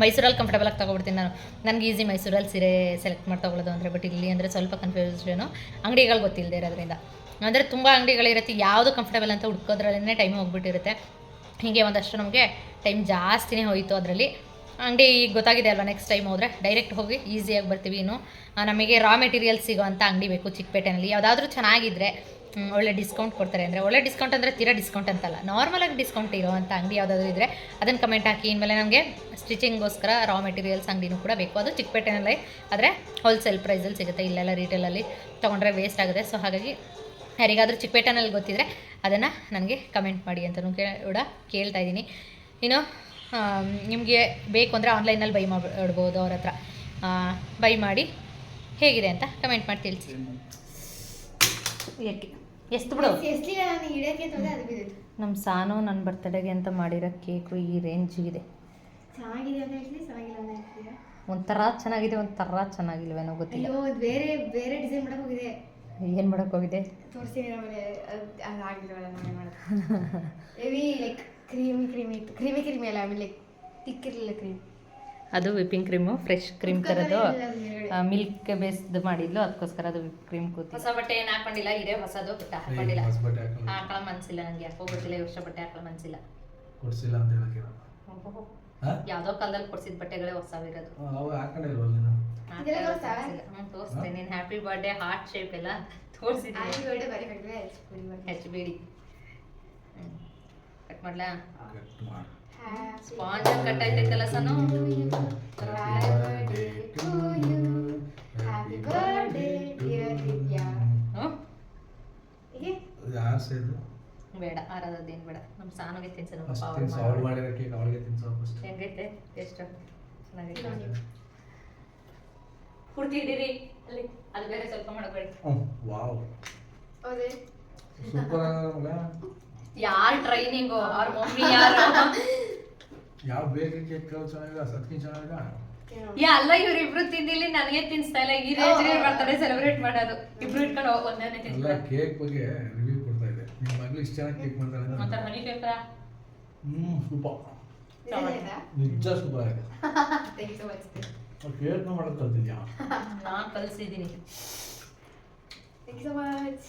A: ಮೈಸೂರಲ್ಲಿ ಕಂಫರ್ಟಬಲ್ ಆಗಿ ತೊಗೊಬಿಡ್ತೀನಿ ನಾನು. ನನಗೆ ಈಸಿ ಮೈಸೂರಲ್ಲಿ ಸೀರೆ ಸೆಲೆಕ್ಟ್ ಮಾಡಿ ಅಂದರೆ ಬಟ್ ಇಲ್ಲಿ ಅಂದರೆ ಸ್ವಲ್ಪ ಕನ್ಫ್ಯೂಷನು ಅಂಗಡಿಗಳು ಗೊತ್ತಿಲ್ಲದೆ ಇರೋದ್ರಿಂದ. ಅಂದರೆ ತುಂಬ ಅಂಗಡಿಗಳಿರುತ್ತೆ ಯಾವುದು ಕಂಫರ್ಟಬಲ್ ಅಂತ ಹುಡ್ಕೋದ್ರಲ್ಲೇ ಟೈಮ್ ಹೋಗ್ಬಿಟ್ಟಿರುತ್ತೆ. ಹೀಗೆ ಒಂದಷ್ಟು ನಮಗೆ ಟೈಮ್ ಜಾಸ್ತಿನೇ ಹೋಯಿತು ಅದರಲ್ಲಿ. ಅಂಗಡಿ ಈಗ ಗೊತ್ತಾಗಿದೆ ಅಲ್ವಾ ನೆಕ್ಸ್ಟ್ ಟೈಮ್ ಹೋದರೆ? ಡೈರೆಕ್ಟ್ ಹೋಗಿ ಈಸಿಯಾಗಿ ಬರ್ತೀವಿ ಇನ್ನು. ನಮಗೆ ರಾ ಮೆಟೀರಿಯಲ್ಸ್ ಸಿಗೋವಂಥ ಅಂಗಡಿ ಬೇಕು ಚಿಕ್ಕಪೇಟೆನಲ್ಲಿ. ಯಾವುದಾದ್ರೂ ಚೆನ್ನಾಗಿದ್ದರೆ ಒಳ್ಳೆ ಡಿಸ್ಕೌಂಟ್ ಕೊಡ್ತಾರೆ ಅಂದರೆ. ಒಳ್ಳೆ ಡಿಸ್ಕೌಂಟ್ ಅಂದರೆ ತೀರಾ ಡಿಸ್ಕೌಂಟ್ ಅಂತಲ್ಲ. ನಾರ್ಮಲಾಗಿ ಡಿಸ್ಕೌಂಟ್ ಇರೋವಂಥ ಅಂಗಡಿ ಯಾವುದಾದ್ರೂ ಇದ್ದರೆ ಅದನ್ನು ಕಮೆಂಟ್ ಹಾಕಿ. ಇನ್ಮೇಲೆ ನಮಗೆ ಸ್ಟಿಚಿಂಗ್ಗೋಸ್ಕರ ರಾ ಮೆಟೀರಿಯಲ್ಸ್ ಅಂಗಡಿನೂ ಕೂಡ ಬೇಕು. ಅದು ಚಿಕ್ಕಪೇಟೆನಲ್ಲಿ. ಆದರೆ ಹೋಲ್ಸೇಲ್ ಪ್ರೈಸಲ್ಲಿ ಸಿಗುತ್ತೆ. ಇಲ್ಲೆಲ್ಲ ರೀಟೇಲಲ್ಲಿ ತೊಗೊಂಡ್ರೆ ವೇಸ್ಟ್ ಆಗುತ್ತೆ. ಸೊ ಹಾಗಾಗಿ ಯಾರಿಗಾದರೂ ಚಿಕ್ಕಪೇಟೆನಲ್ಲಿ ಗೊತ್ತಿದ್ರೆ ಅದನ್ನು ನನಗೆ ಕಮೆಂಟ್ ಮಾಡಿ ಅಂತಲೂ ಕೂಡ ಕೇಳ್ತಾ ಇದ್ದೀನಿ. ಇನ್ನು ನಿಮಗೆ ಬೇಕು ಅಂದರೆ ಆನ್ಲೈನಲ್ಲಿ ಬೈ ಮಾಡ್ಬೋದು ಅವ್ರ ಹತ್ರ. ಬೈ ಮಾಡಿ. ಹೇಗಿದೆ ಅಂತ ಕಮೆಂಟ್ ಮಾಡಿ ತಿಳಿಸಿ. ಏಕೆ? ಎಷ್ಟು ಬಿಡು? ನಮ್ಮ ಸಾನು ನನ್ನ ಬರ್ತಡೆಗೆ ಅಂತ ಮಾಡಿರೋ ಕೇಕು ಈ ರೇಂಜಿಗಿದೆ ಒಂಥರ ಚೆನ್ನಾಗಿದೆ ಒಂಥರ ಚೆನ್ನಾಗಿಲ್ವೇನೋ ಗೊತ್ತಿಲ್ಲ.
C: ಅಯ್ಯೋ ಅದು ಬೇರೆ ಬೇರೆ ಡಿಸೈನ್ ಮಾಡಕ್ ಹೋಗಿದೆ.
A: ಏನು ಮಾಡೋಕ್ಕೋಗಿದೆ
C: ತೋರಿಸ್ತೀನಿ ಕ್ರೀಮಿ ಕ್ರೀಮಿ ಇತ್ತು. ಕ್ರೀಮಿ ಕ್ರೀಮಿ ಅಲ್ಲ ಆಮೇಲೆ ತಿಕ್ಕಿರಲಿಲ್ಲ ಕ್ರೀಮ್.
A: ಅದು ವಿಪಿಂಗ್ ಕ್ರೀಮು ಫ್ರೆಶ್ ಕ್ರೀಮ್ ತರದು ಮಿಲ್ಕ್ ಬೇಸ್ಡ್ ಮಾಡಿದ್ಲು ಅದಕ್ಕೋಸ್ಕರ ಅದು ವಿಪ್ ಕ್ರೀಮ್ ಕೂತಿ ಹೊಸ ಬಟ್ಟೆ ಏನು ಹಾಕೊಂಡಿಲ್ಲ ಇದೇ ಹೊಸದು ಬಟ್ ಹಾಕೊಂಡಿಲ್ಲ ಹಾಕೊಳ್ಳೋ ಮನ್ಸಿಲ್ಲ ನನಗೆ ಯಾಕೋ ಗೊತ್ತಿಲ್ಲ ಈ ವರ್ಷ ಬಟ್ಟೆ ಹಾಕೊಳ್ಳೋ ಮನ್ಸಿಲ್ಲ.
D: ಕೊಡ್ಸಿಲ್ಲ ಅಂತ ಹೇಳಕ್ಕೆ ಹಾ?
A: ಯಾವುದೋ ಕಾಲದಲ್ಲಿ ಕೊಡ್ಸಿದ ಬಟ್ಟೆಗಳೇ ಹೊಸವಿರೋದು.
D: ಅವು ಹಾಕೊಂಡಿಲ್ವಲ್ಲ ನೀನು?
C: ಇದೆಲ್ಲ ತೋರ್ಸಾ?
A: ಹ್ಞೂ ತೋರಿಸ್ತೇನೆ. ನೀನು ಹ್ಯಾಪಿ ಬರ್ಡೇ ಹಾರ್ಟ್ ಶೇಪ್ ಎಲ್ಲ ತೋರಿಸಿದ್ದೀನಿ.
C: ಹ್ಯಾಪಿ ಬರ್ಡೇ ಬರೀ ಕಟ್ಟಿದ್ರೆ
A: ಹೆಚ್ಚು ಬೇಡಿ ಕಟ್ ಮಾಡ್ಲಾ? ಸ್ಪಾಂಜ್ ಕಟ್ ಆಯ್ತೈತಲ್ಲ ಸನು? ಬೇಡ ಆರಾಧದ್ದೇನು ಬೇಡ. ನಮ್ಮ ಸಾನಿಗೆ ತಿನ್ಸನು
D: ಫಸ್ಟ್ ತಿನ್ಸು ಅವಳು ಮಾಡಿರೋ ಕೇಕ್ ಅವಳಿಗೆ ತಿನ್ಸೋ ಫಸ್ಟ್
A: ಹೆಂಗೈತೆ? ಚೆನ್ನಾಗೈತೆ. ಪೂರ್ತಿ ಹಿಡೀರಿ. ಅಲ್ಲಿ ಅದು ಬೇರೆ ಸ್ವಲ್ಪ ಮಾಡಬೇಡಿ
D: ವಾವ್. ಸೂಪರ್ ಆಗಲ್ಲ
A: ಯಾರ್ ಟ್ರೈನಿಂಗ್ ಅವ್ರ ಮಮ್ಮಿ ಯಾರು?
D: ಯಾವ ಬೇಕರಿ ಕೇಕ್ ಚೆನ್ನಾಗಿಲ್ಲ ಸತ್ಕಿ ಚೆನ್ನಾಗಿಲ್ಲ
A: ಯಾ ಅಲ್ಲ ಇವ್ರಿಬ್ರು ತಿಂದಿಲ್ಲಿ ನನಗೆ ತಿನ್ಸ್ತಾ ಇಲ್ಲ. ಈ ರೇಂಜ್ ಬರ್ತಾರೆ ಸೆಲೆಬ್ರೇಟ್ ಮಾಡೋದು. ಇಬ್ರು ಇಟ್ಕೊಂಡು ಹೋಗ್ ಒಂದೇ
D: ಅಲ್ಲ
A: ತಿನ್ಸ್ತಾರೆ
D: ಕೇಕ್ ಬಗ್ಗೆ ರಿವ್ಯೂ ಕೊಡ್ತಾ ಇದೆ. ನಿಮ್ಮ ಮಗಳು ಇಷ್ಟು ಚೆನ್ನಾಗಿ ಕೇಕ್ ಮಾಡ್ತಾಳೆ
A: ಮತ್ತೆ
D: ಅಂದ್ರೆ
A: ಹನಿ ಕೇಕ
D: ಹ್ಞೂ ಸೂಪರ್ ನಿಜ ಸೂಪರ್ ಆಗಿದೆ.
C: ಥ್ಯಾಂಕ್ ಯು ಸೊ ಮಚ್
D: ಕೇಕ್ನ ಮಾಡೋದು ಕಲ್ತಿದ್ಯಾ?
A: ನಾನ್ ಕಲ್ಸಿದೀನಿ
C: ಥ್ಯಾಂಕ್ ಯು ಸೊ ಮಚ್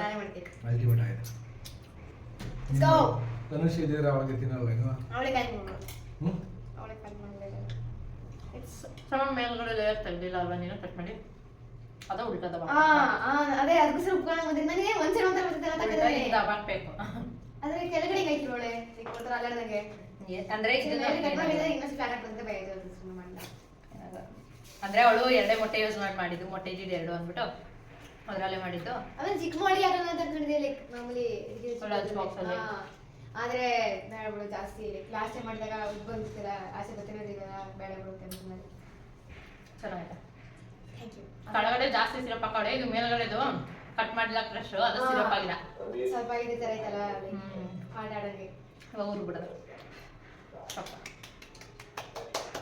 C: ನಾನೇ ಮಾಡ್ತೀನಿ.
D: ಅಲ್ಟಿಮೇಟ್ ಆಗಿದೆ
C: Let's go.
D: ತನುಷ್ ಇದ್ದೀರಾ ಅವಳಿಗೆ ತಿನ್ನಲ್ಲ ಇನ್ನು ಹ್ಞೂ
C: ಮಾಡಬೇಕು ಇಟ್ಸ್
A: ಸಮ ಮೇಲ್ಗಡೆ ಲೇಯರ್ ತೆಗ್ದಿಲ್ಲ ಅಲ್ವಾ ನೀನು? ಕಟ್ ಮಾಡಿ. ಅದ ಉಲ್ಟದ
C: ಆ ಆ, ಅದೇ ಅದಕ್ಕೋಸ್ಕರ ಉಪ್ಕೊಳ್ಳೋ ಬಂದ್ರೆ ನನಗೆ ಒಂದ್ಸಲ ಒಂಥರ ಅಂತ
A: ಬಾಕ್ಬೇಕು
C: ಅದ್ರ ಕೆಳಗಡೆ ಐತಿ ಒಳ್ಳೆ ಈಗ ಒಂಥರ ಅಲ್ಲಾಡ್ದಂಗೆ
A: ಅಂದ್ರೆ
C: ಇನ್ನೊಂದು ಫ್ಲಾಟ್ ಆಗ್ತದೆ ಭಯ ಇದೆ ಸುಮ್ಮನೆ ಮಾಡಲ್ಲ
A: ಅಂದ್ರೆ ಅವಳು ಎರಡೇ ಮೊಟ್ಟೆ ಯೂಸ್ ಮಾಡಿ ಮಾಡಿದ್ದು. ಮೊಟ್ಟೆ ಇದ್ದಿದ್ದು ಎರಡು ಅಂದ್ಬಿಟ್ಟು ಅದರಲ್ಲೇ ಮಾಡಿದ್ದು.
C: ಆಮೇಲೆ ಚಿಕ್ಕ ಮಾಡಿ ಯಾರು ಅಂತ ಅನ್ಕೊಂಡಿದ್ದೆ ಲೈಕ್ ಮಾಮೂಲಿ ಇದಕ್ಕೆ
A: ಬಾಕ್ಸ್ ಅಲ್ಲಿ.
C: ಆದ್ರೆ ಬೇಡ ಬಿಡು ಜಾಸ್ತಿ ಲೈಕ್ ಕ್ಲಾಸ್ ಟೈಮ್ ಮಾಡಿದಾಗ ಬಂದಿರ್ತಿಲ್ಲ ಆಸೆ ಬರ್ತಿರೋದಿಲ್ಲ ಬೇಡ ಬಿಡು ಅಂತ
A: ಚೆನ್ನಾಗಿದೆ.
C: ಥ್ಯಾಂಕ್ ಯು
A: ಕೆಳಗಡೆ ಜಾಸ್ತಿ ಸಿರಪ್ ಹಾಕೋಡೆ ಇದು ಮೇಲ್ಗಡೆದು ಕಟ್ ಮಾಡಿಲ್ಲ ಕ್ರಶ್ ಅದು ಸಿರಪ್ ಆಗಿಲ್ಲ.
C: ಸ್ವಲ್ಪ ಇದೇ ತರ ಐತಲ್ಲ. ಹಾಡ್ ಆಡಂಗೆ
A: ಊರು ಬಿಡೋದು.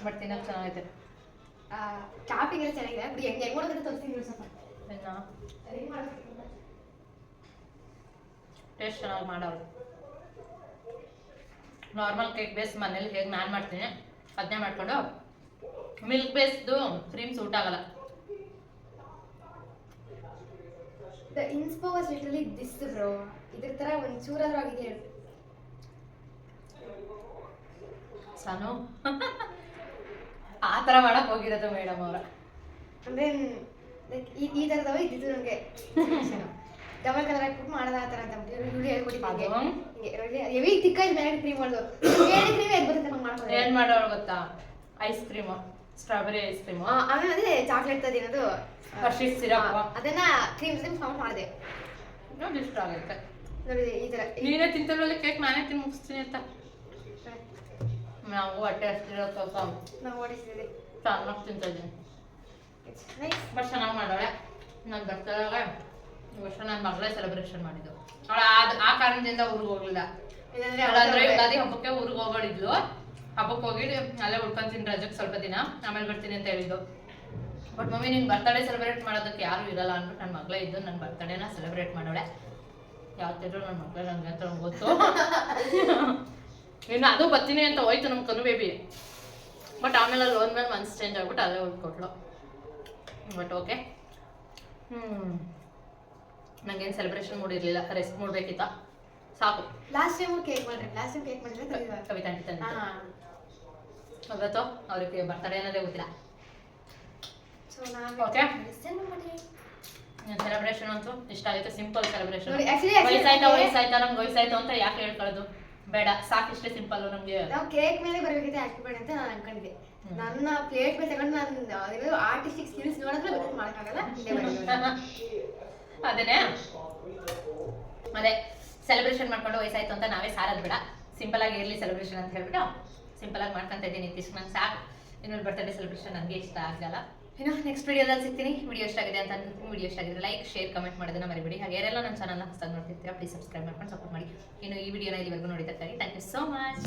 A: ಬಟ್ ತಿನ್ನಕ್ಕೆ ಚೆನ್ನಾಗೈತೆ.
C: ಟಾಪಿಂಗ್ ಎಲ್ಲ ಚೆನ್ನಾಗಿದೆ ಬಿಡಿ ಹೆಂಗೆ ಹೆಂಗ್ ಮಾಡೋದ್ರೆ ತೋರಿಸ್ತೀನಿ ಸ್ವಲ್ಪ.
A: ಟೇಸ್ಟ್ ಚೆನ್ನಾಗಿ ಮಾಡೋರು ನಾರ್ಮಲ್ ಕೇಕ್ ಬೇಸ್ ಮನೇಲಿ ಹೇಗೆ ನಾನು ಮಾಡ್ತೀನಿ ಅದನ್ನೇ ಮಾಡಿಕೊಂಡು ಮಿಲ್ಕ್ ಬೇಸ್ದು ಕ್ರೀಮ್ ಸೂಟ್ ಆಗಲ್ಲ.
C: The inspo was literally this bro ಇದ್ರ ಥರ ಒಂದು ಚೂರಾದ್ರೂ ಆಗಿದೆ ಹೇಳು.
A: ಸಾನು? ಆ ಥರ ಮಾಡಕ್ಕೆ ಹೋಗಿರೋದು ಮೇಡಮ್ ಅವರ.
C: ಅಂದ್ರೆ ಲೈಕ್ ಈ ಈ ತರದವ ಇದ್ದಿದ್ದು ನನಗೆ ಡಬಲ್ ಕಲರ್ ಹಾಕ್ಬಿಟ್ಟು ಮಾಡೋದ ಆ ಥರ ಅಂತ ರೂಢಿ ಹೇಳ್ಕೊಟ್ಟಿದ್ದೆ
A: ಅದು?
C: ಹೆವಿ ತಿಕ್ಕ ಇದು ಮೇಲೆ ಕ್ರೀಮ್ ಮಾಡೋದು. ಮೇಲೆ ಕ್ರೀಮ್ ಹೇಗೆ ಬರುತ್ತೆ ನಾವು ಮಾಡ್ಕೊಂಡು
A: ಏನು ಮಾಡೋರು ಗೊತ್ತಾ? Ice cream strawberry ice cream
C: ಆಮೇಲೆ ಅದೇ ಚಾಕ್ಲೇಟ್ ತದಿನದು
A: ಹರ್ಷಿಸ್ ಸಿರಪ್
C: ಅದನ್ನ ಕ್ರೀಮ್ ಜೊತೆ ಫಾರ್ಮ್ ಮಾಡಿದೆ.
A: ನೋಡಿ ಇಷ್ಟ ಆಗುತ್ತೆ.
C: ನೋಡಿ ಈ ತರ
A: ನೀನೇ ತಿಂತಲ್ಲ ಕೇಕ್ ನಾನೇ ತಿನ್ ಮುಗಿಸ್ತೀನಿ ಅಂತ. ನಾವು ಹೊಟ್ಟೆ ಅಷ್ಟಿರೋ ಸ್ವಲ್ಪ
C: ನಾವು ಓಡಿಸಿದ್ವಿ
A: ಚೆನ್ನಾಗಿ ತಿಂತಾ ಇದ್ದೀನಿ. ಬಟ್ ಚೆನ್ನಾಗಿ ಮಾಡೋಳೆ. ನಾನು ಬರ್ತಾಗ ಈ ವರ್ಷ ನನ್ನ ಮಗಳೇ ಸೆಲೆಬ್ರೇಷನ್ ಮಾಡಿದ್ದು. ಅವಳ ಆ ಕಾರಣದಿಂದ ಊರಿಗೆ ಹೋಗ್ಲಿಲ್ಲ.
C: ಅಂದ್ರೆ
A: ಯುಗಾದಿ ಹಬ್ಬಕ್ಕೆ ಊರಿಗೆ ಹೋಗೋಳಿದ್ಲು. ಹಬ್ಬಕ್ಕೆ ಹೋಗಿ ಅಲ್ಲೇ ಉಳ್ಕೊಂತೀನಿ ರಜಕ್ಕೆ ಸ್ವಲ್ಪ ದಿನ ಆಮೇಲೆ ಬರ್ತೀನಿ ಅಂತ ಹೇಳಿದ್ದು. ಬಟ್ ಮಮ್ಮಿ ನಿನ್ ಬರ್ತಡೇ ಸೆಲೆಬ್ರೇಟ್ ಮಾಡೋದಕ್ಕೆ ಯಾರು ಇರಲ್ಲ ಅಂದ್ಬಿಟ್ಟು ನನ್ನ ಮಗಳೇ ಇದ್ದು ನನ್ನ ಬರ್ತಡೇನ ಸೆಲೆಬ್ರೇಟ್ ಮಾಡೋಳೆ. ಯಾವತ್ತಿದ್ರು ನನ್ನ ಮಗಳೇ ನನಗೆ ಅಂತ ನಂಗ್ ಗೊತ್ತು. ಇನ್ನು ಅದು ಬರ್ತೀನಿ ಅಂತ ಹೋಯ್ತು ನಮ್ಮ ಕನು ಬೇಬಿ ಬಟ್ ಆಮೇಲೆ ಅಲ್ಲಿ ಹೋದ್ಮೇಲೆ ಮನ್ಸು ಚೇಂಜ್ ಆಗ್ಬಿಟ್ಟು ಅಲ್ಲೇ ಉಳ್ಕೊಟ್ಲು ಬಟ್ ಓಕೆ ಹ್ಮ್ ನಂಗೇನು ಸೆಲೆಬ್ರೇಷನ್ ಮೂಡ್ ಇರಲಿಲ್ಲ. ರೆಸ್ಟ್ ಮೂಡ್ಬೇಕಿತ್ತ ಸಾಕು.
C: ಲಾಸ್ಟ್ ಟೈಮ್ ಕೇಕ್ ಮಾಡ್ರಿ ಲಾಸ್ಟ್ ಟೈಮ್ ಕೇಕ್ ಮಾಡಿದ್ರೆ
A: ಕವಿತಾ
C: ಅಂತ
A: ಅವತ್ತು ಅವ್ರಿಗೆ ಬರ್ತಾರೆ ಅನ್ನೋದೇ ಗೊತ್ತಿಲ್ಲ. Okay. ಸೆಲೆಬ್ರೇಷನ್ ಅಂತೂ ಇಷ್ಟ ಆಯ್ತು ಸಿಂಪಲ್ ಸೆಲೆಬ್ರೇಷನ್ ವಯಸ್ಸಾಯ್ತಾ ವಯಸ್ಸಾಯ್ತಾ ನಮ್ಗೆ ವಯಸ್ಸಾಯ್ತು ಅಂತ ಯಾಕೆ ಹೇಳ್ಕೊಳ್ಳೋದು ಬೇಡ ಸಾಕಿಷ್ಟೇ ಸಿಂಪಲ್ ನಮ್ಗೆ.
C: ನಾವು ಕೇಕ್ ಮೇಲೆ ಹ್ಯಾಪಿ ಬರ್ಡೇ ಅಂತ ನಾನು ಅನ್ಕೊಂಡಿದ್ದೆ. ನನ್ನ ಪ್ಲೇಟ್ ಮೇಲೆ ತಗೊಂಡು ನಾನು ಆರ್ಟಿಸ್ಟಿಕ್ ಸ್ಕಿಲ್ಸ್ ನೋಡಿದ್ರೆ ಗೊತ್ತು ಮಾಡೋಕ್ಕಾಗಲ್ಲ? ಬರೋದು
A: ಅದೇ ಸೆಲೆಬ್ರೇಷನ್ ಮಾಡ್ಕೊಂಡು ವಯಸ್ಸಾಯ್ತು ಅಂತ ನಾವೇ ಸಾರದ್ ಬೇಡ. ಸಿಂಪಲ್ ಆಗಿ ಇರಲಿ ಸೆಲೆಬ್ರೇಷನ್ ಅಂತ ಹೇಳ್ಬಿಟ್ಟು ಸಿಂಪಲ್ ಆಗಿ ಮಾಡ್ಕೊಂತ ಇದ್ದೀನಿ. ಇತ್ತೀಚೆಗೆ ಸಾಕು. ಇನ್ನೊಂದು ಬರ್ತಡೇ ಸೆಲೆಬ್ರೇಷನ್ ನನಗೆ ಇಷ್ಟ ಆಗಲ್ಲ ಇನ್ನು ನೆಕ್ಸ್ಟ್ ವಿಡಿಯೋದಲ್ಲಿ ಸಿಗ್ತೀನಿ. ವಿಡಿಯೋ ಇಷ್ಟ ಆಗಿದೆ ಅಂತ ವಿಡಿಯೋ ಇಷ್ಟ ಆಗಿದ್ರೆ ಲೈಕ್ ಶೇರ್ ಕಮೆಂಟ್ ಮಾಡೋದನ್ನ ಮರಿಬೇಡಿ. ಹಾಗೆ ಯಾರೆಲ್ಲ ನನ್ನ ಚಾನಲ್ನ ಹೊಸದಾಗಿ ನೋಡ್ತಿರ್ತೀರಾ ಪ್ಲೀಸ್ ಸಬ್ಸ್ಕ್ರೈಬ್ ಮಾಡ್ಕೊಂಡು ಸಪೋರ್ಟ್ ಮಾಡಿ. ಇನ್ನು ಈ ವಿಡಿಯೋನ ಇಲ್ಲಿವರೆಗೂ ನೋಡಿದ್ದಕ್ಕಾಗಿ ಥ್ಯಾಂಕ್ ಯು ಸೋ ಮಚ್